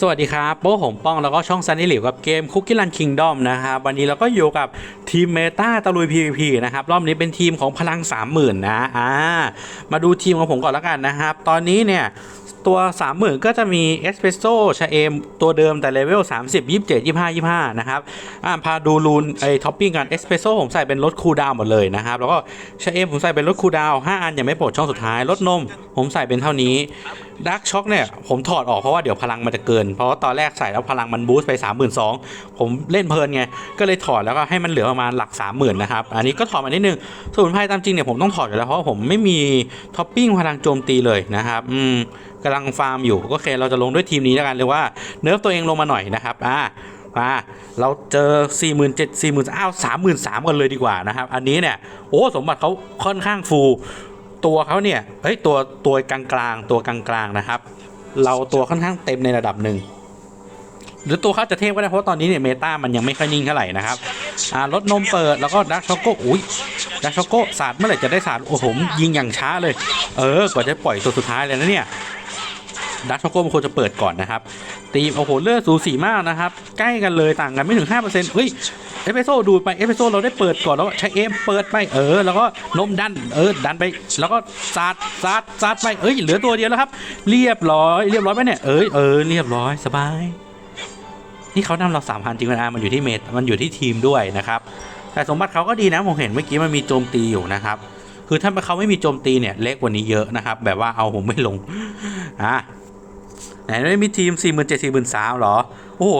สวัสดีครับโป้หงป้องแล้วก็ช่องซันนี่หลิวกับเกมคุกกี้รันคิงดอมนะครับวันนี้เราก็อยู่กับทีมเมตาตะลุย PVP นะครับรอบนี้เป็นทีมของพลัง 30,000 นะอ่ามาดูทีมของผมก่อนแล้วกันนะครับ ตอนนี้เนี่ย ตัว 30,000 ก็จะมีเอสเปรสโซ่ชาเอมตัวเดิมแต่เลเวล 30 27 25 25 นะครับอ่าพาดูรูนไอท็อปปิ้งกันเอสเปรสโซ่ผมใส่เป็นลดคูลดาวหมดเลยนะครับ แล้วก็ชาเอมผมใส่เป็นลดคูลดาว 5 อันยังไม่ปลดช่องสุดท้ายลดนม ผมใส่เป็นเท่านี้ดักช็อคเนี่ยผมถอดออกเพราะว่าเดี๋ยวพลังมันจะเกิน เพราะว่าตอนแรกใส่แล้วพลังมันบูสต์ไป 32,000 ผมเล่นเพลินไง ก็เลยถอดแล้วก็ให้มันเหลือประมาณหลัก 30,000 นะครับ อันนี้ก็ถอดมานิดนึงสมุนไพรตามจริงเนี่ยผมต้องถอดอยู่แล้วเพราะผมไม่มีท็อปปิ้งพลังโจมตีเลยนะครับ อืม กำลังฟาร์มอยู่ก็โอเคเราจะลงด้วยทีมนี้แล้วกันเลยว่าเนิร์ฟตัวเองลงมาหน่อยนะครับอ่าอ่าเราเจอ 4 7 0 0 0 4 0 0 0อ้าว33,000กันเลยดีกว่านะครับ อันนี้เนี่ยโอ้สมบัติเขาค่อนข้างฟูตัวเขาเนี่ยเฮ้ยตัวตัวกลางๆตัวกลางๆนะครับ เราตัวค่อนข้างเต็มในระดับหนึ่งหรือตัวเขาจะเทพก็ได้เพราะตอนนี้เนี่ยเมตามันยังไม่ค่อยนิ่งเท่าไหร่นะครับอ่ารถนมเปิดแล้วก็ดักช็อกโกอุ้ยดักช็อกโกสาดเมื่อไหร่จะได้สาดโอ้โหยิงอย่างช้าเลย เออกว่าจะปล่อยตัวสุดท้ายเลยนะเนี่ย ดักช็อกโกมันควรจะเปิดก่อนนะครับ ตีมโอ้โหเลือดสูสีมากนะครับ ใกล้กันเลยต่างกันไม่ถึง 5%เฮ้ยเอสเปโซ่ดูไปเอสเปโซ่เราได้เปิดก่อนแล้วใช้เอมเปิดไปเออ แล้วก็นมดันเออดันไปแล้วก็สาดสาดสาดไปเอ้ยเหลือตัวเดียวแล้วครับ เรียบร้อย เรียบร้อยไหมเนี่ยเอ้ยเออเรียบร้อยสบายนี่เขานำเราสามพันจริงนะมันอยู่ที่เมตมันอยู่ที่ทีมด้วยนะครับ แต่สมบัติเขาก็ดีนะผมเห็นเมื่อกี้มันมีโจมตีอยู่นะครับ คือถ้าเขาไม่มีโจมตีเนี่ยเล็กกว่านี้เยอะนะครับ แบบว่าเอาผมไม่ลงอะ ไหนไม่มีทีม 4 7 0 0 0 4 3 0 0 0หรอ โอ้โห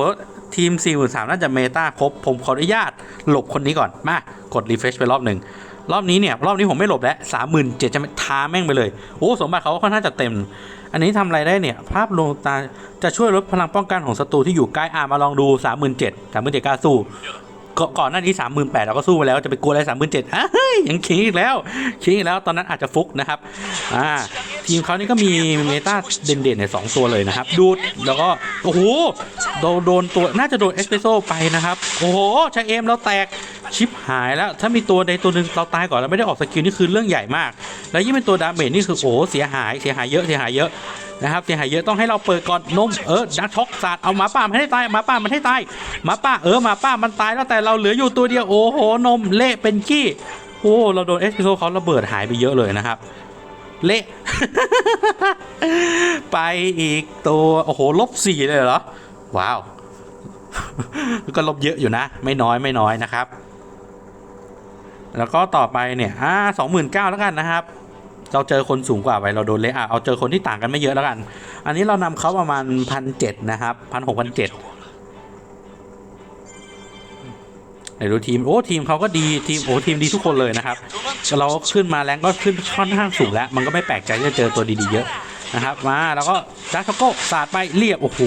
ทีม 4 3 0 0 0น่าจะเมตาครบ ผมขออนุญาตหลบคนนี้ก่อน มา กดรีเฟชไปรอบหนึ่ง รอบนี้เนี่ย รอบนี้ผมไม่หลบแล้วสามหมื่นเจ็ดจะท้าแม่งไปเลย โอ้ สมบัติเขาก็ค่อนข้างจะเต็ม อันนี้ทำอะไรได้เนี่ย ภาพลวงตาจะช่วยลดพลังป้องกันของศัตรูที่อยู่ใกล้อามาลองดู37 37กล้าสู้ก่อนก่อนหน้านี้38เราก็สู้ไปแล้วจะไปกลัวอะไร37อะเฮ้ยยังขิงอีกแล้วขิงอีกแล้วตอนนั้นอาจจะฟุกนะครับอ่า ทีมเขานี่ก็มีเมตาเด่นๆเนี่สองตัวเลยนะครับ ดูดแล้วก็โอ้โหโดนโดนตัวน่าจะโดนเอสเปรสโซ่ไปนะครับ โอ้โหชาเอมเราแตกชิปหายแล้วถ้ามีตัวใดตัวหนึ่งเราตายก่อนแล้วไม่ได้ออกสกิลนี่คือเรื่องใหญ่มาก แล้วยิ่งเป็นตัวดาเมจนี่คือโอ้โหเสียหายเสียหายเยอะเสียหายเยอะนะครับเสียหายเยอะต้องให้เราเปิดก่อนนมเออดักช็อกสาดเอาหมาป่ามันให้ตายหมาป่ามันให้ตายหมาป่าเออหมาป่ามันตายแล้วแต่เราเหลืออยู่ตัวเดียวโอ้โหนมเละเป็นขี้โอ้เราโดนเอสพิโซเขาระเบิดหายไปเยอะเลยนะครับ เละไปอีกตัว โอ้โห ลบสี่เลยเหรอ ว้าว ก็ลบเยอะอยู่นะ ไม่น้อยไม่น้อยนะครับ แล้วก็ต่อไปเนี่ยอ่าสองหมื่นเก้าแล้วกันนะครับ เราเจอคนสูงกว่าไปเราโดนเละอะเอาเจอคนที่ต่างกันไม่เยอะแล้วกัน อันนี้เรานำเขาประมาณพันเจ็ดนะครับพันหกพันเจ็ด ไหนดูทีมโอ้ทีมเขาก็ดีทีมโอ้ทีมดีทุกคนเลยนะครับเราขึ้นมาแรงก็ขึ้นค่อนข้างสูงแล้ว มันก็ไม่แปลกใจที่จะเจอตัวดีๆเยอะ นะครับมาแล้วก็ดักช็อกโก้สาดไปเรียบโอ้โห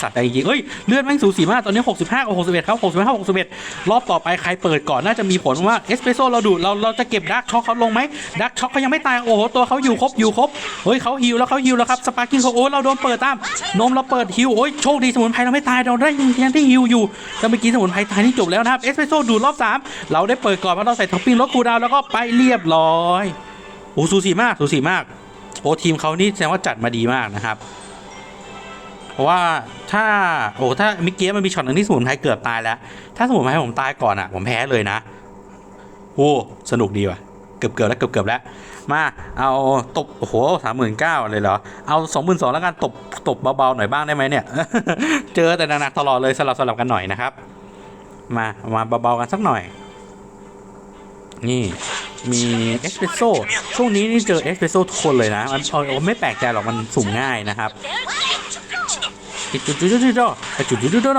สาดไปจริงๆเอ้ยเลือดแม่งสูสีมากตอนนี้ 65กับ61ครับ65 61 รอบต่อไปใครเปิดก่อนน่าจะมีผลว่าเอสเปรสโซ่เราดูดเราเราจะเก็บดักช็อกเขาลงไหมดักช็อกเขายังไม่ตายโอ้โหตัวเขาอยู่ครบอยู่ครบเฮ้ยเขาฮิวแล้วเขาฮิวแล้วครับสปาร์กิ้งเขาโอ้เราโดนเปิดตามนมเราเปิดฮิวโอ้ยโชคดีสมุนไพรเราไม่ตายเราได้ยังได้ฮิวอยู่แต่เมื่อกี้สมุนไพรตายนี่จบแล้วนะครับเอสเปรสโซ่ดูดรอบสามเราได้เปิดก่อนเพราะเราใส่ท็อปปิ้งลดคูลดาวน์แล้วก็ไปเรียบร้อยโอ้สูสีมากสูสีมาก โอ้ทีมเขานี่แสดงว่าจัดมาดีมากนะครับ เพราะว่าถ้าโอ้ถ้ามิกเกี้มันมีช็อตหนึ่งที่สมุนไพรเกือบตายแล้ว ถ้าสมุนไพรผมตายก่อนอะ ผมแพ้เลยนะโอ้สนุกดีว่ะ เกือบเกือบแล้วเกือบเกือบแล้ว มาเอาตบโอ้โหสามหมื่นเก้าเลยเหรอ เอาสองหมื่นสองแล้วกันตบตบเบาๆหน่อยบ้างได้ไหมเนี่ย เจอแต่หนักๆตลอดเลยสลับสลับกันหน่อยนะครับ มามาเบาๆกันสักหน่อย นี่มีเอสเปรสโซ่ช่วงนี้นี่เจอเอสเปรสโซ่ทุกคนเลยนะมันเออไม่แปลกใจหรอกมันสุ่มง่ายนะครับจุดจุดจุดจุดจุดจุดจุดจุดจุด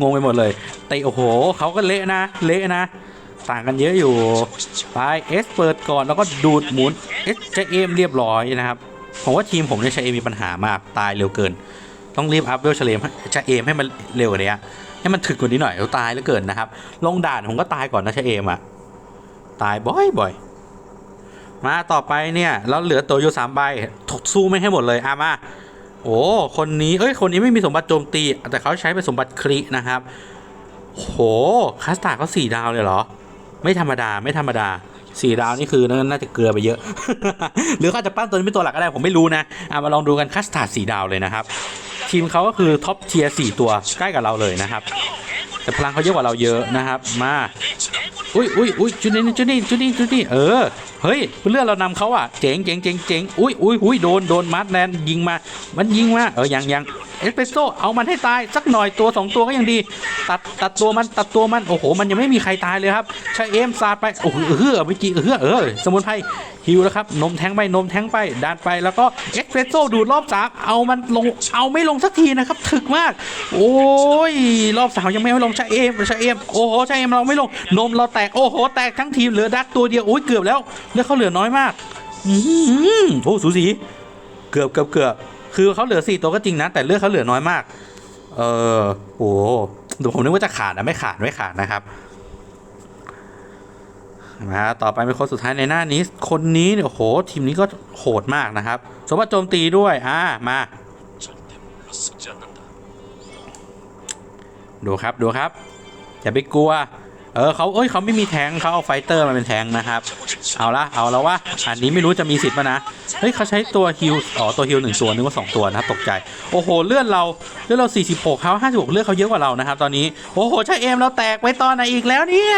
งงไปหมดเลยแต่โอ้โหเขาก็เละนะ เละนะ ต่างกันเยอะอยู่ไปเอสเปิดก่อนแล้วก็ดูดหมุนเอสจะเอมเรียบร้อยนะครับผมว่าทีมผมเนี่ยชาเอมมีปัญหามากตายเร็วเกิน ต้องรีบอัพเวลเฉลมชาเอมให้มันเร็วกว่านี้ให้มันถึกกว่านี้หน่อยเดี๋ยวตายเหลือเกินนะครับ ลงด่านผมก็ตายก่อนนะชาเอมอะ ตายบ่อยบ่อยมาต่อไปเนี่ยเราเหลือตัวอยู่สามใบถกสู้ไม่ให้หมดเลยอะมาโอ้คนนี้เอ้ยคนนี้ไม่มีสมบัติโจมตี แต่เขาใช้เป็นสมบัติครินะครับโหคัสตาร์ก็สี่ดาวเลยเหรอ ไม่ธรรมดาไม่ธรรมดาสี่ดาวนี่คือน่าจะเกลือไปเยอะ หรือเขาจะปั้นตัวนี้เป็นตัวหลักก็ได้ผมไม่รู้นะอะมาลองดูกันคัสตาร์ดสี่ดาวเลยนะครับ ทีมเขาก็คือท็อปเทียร์4ตัวใกล้กับเราเลยนะครับ แต่พลังเขาเยอะกว่าเราเยอะนะครับ มา อุ้ยอุ้ยอุ้ยจุดนี้จุดนี้จุดนี้จุดนี้เออเฮ้ยเลือดเรานำเขาอะเจ๋งเจ๋งเจ๋งเจ๋งอุ้ยอุ้ยอุ้ยโดนโดนมาร์ทแลนยิงมา มันยิงมาเออยังยังเอสเปรสโซ่เอามันให้ตายสักหน่อยตัวสองตัวก็ยังดี ตัดตัดตัวมันตัดตัวมัน โอ้โห มันยังไม่มีใครตายเลยครับชาเอมสาดไป โอ้โหเออเมื่อกี้เออเออสมุนไพรฮิวแล้วครับ นมแทงไปนมแทงไปดันไปแล้วก็เอ็กเพรสโซ่ดูดรอบสามเอามันลงเอาไม่ลงสักทีนะครับถึกมาก โอ้ยรอบสามยังไม่ลงชาเอมชาเอมโอ้โหชาเอมเราไม่ลงนมเราแตกโอ้โหแตกทั้งทีมเหลือดักตัวเดียวโอ้ยเกือบแล้วเลือดเขาเหลือน้อยมากอืมโอ้สูสี เกือบเกือบเกือบ คือเขาเหลือสี่ตัวก็จริงนะ แต่เลือดเขาเหลือน้อยมาก เออโอ้ดูผมนึกว่าจะขาดนะไม่ขาดไม่ขาดนะครับนะฮะต่อไปเป็นคนสุดท้ายในหน้านี้ คนนี้เนี่ยโหทีมนี้ก็โหดมากนะครับ สมบัติโจมตีด้วย อ่า มา ดูครับดูครับ อย่าไปกลัว เออเขาเอ้ยเขาไม่มีแทงเขาเอาไฟเตอร์มาเป็นแทงนะครับ เอาละเอาแล้ววะอันนี้ไม่รู้จะมีสิทธิ์ปะนะเฮ้ยเขาใช้ตัวฮิลอ๋อตัวฮิลหนึ่งตัวนึกว่าสองตัวนะครับตกใจโอ้โหเลื่อดเราเลื่อดเรา 46เขา56 เลื่อดเขาเยอะกว่าเรานะครับตอนนี้โอ้โหชาเอมเราแตกไปตอนไหนอีกแล้วเนี่ย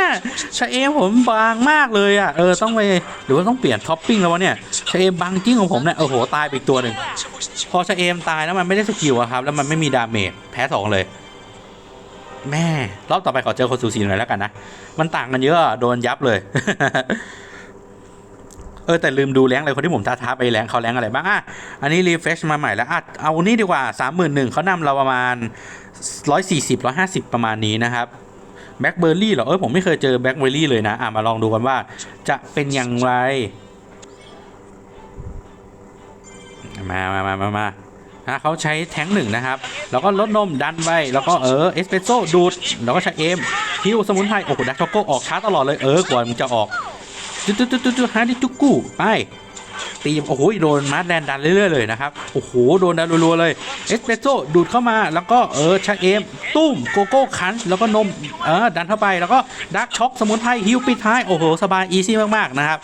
ชาเอมผมบางมากเลยอะเออต้องไปหรือว่าต้องเปลี่ยนท็อปปิ้งแล้ววะเนี่ยชาเอมบางจริงของผมเนี่ยโอ้โหตายไปอีกตัวหนึ่งพอชาเอมตายแล้วมันไม่ได้สกิลอะครับแล้วมันไม่มีดาเมจแพ้สองเลยแม่รอบต่อไปขอเจอคนสูสีหน่อยแล้วกันนะ มันต่างกันเยอะโดนยับเลย เออแต่ลืมดูแรงเลยคนที่ผมท้าท้าไปแรงเขาแรงอะไรบ้างอะอันนี้รีเฟชมาใหม่แล้วอะเอานี่ดีกว่า 31,000เขานำเราประมาณ 140 150 ประมาณนี้นะครับแบล็คเบอร์รี่เหรอ เออผมไม่เคยเจอแบล็คเบอร์รี่เลยนะ อะมาลองดูกันว่าจะเป็นอย่างไร มามามามามานะเขาใช้แท้งหนึ่งนะครับ แล้วก็ลดนมดันไปแล้วก็เออเอสเปรสโซ่ดูด แล้วก็ใช้เอมฮิวสมุนไพร โอ้โหดักช็อกโกออกช้าตลอดเลย เออกว่ามันจะออก จุดจุดจุดจุดฮาดิจุกุไปตีมโอ้โหโดนมาร์แดนดันเรื่อยๆเลยนะครับโอ้โหโดนดันรัวๆเลยเอสเปรสโซ่ดูดเข้ามาแล้วก็เออชาเอมตุ้มโกโก้คันแล้วก็นมเออดันเข้าไปแล้วก็ดักช็อกสมุนไพรฮิวปิดท้ายโอ้โหสบายอีซี่มากๆนะครับ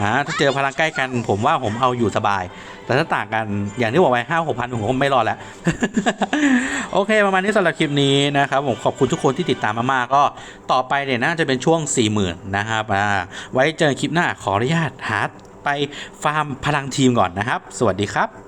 อ่าถ้าเจอพลังใกล้กันผมว่าผมเอาอยู่สบาย แต่ถ้าต่างกันอย่างที่บอกไปห้าหกพันผมคงไม่รอดแล้ว โอเค ประมาณนี้สำหรับคลิปนี้นะครับ ผมขอบคุณทุกคนที่ติดตามมากๆก็ต่อไปเนี่ยน่าจะเป็นช่วง4ี่หมื่นะครับอ่าไว้เจอคลิปหน้าขออนุญาตหาไปฟาร์มพลังทีมก่อนนะครับ สวัสดีครับ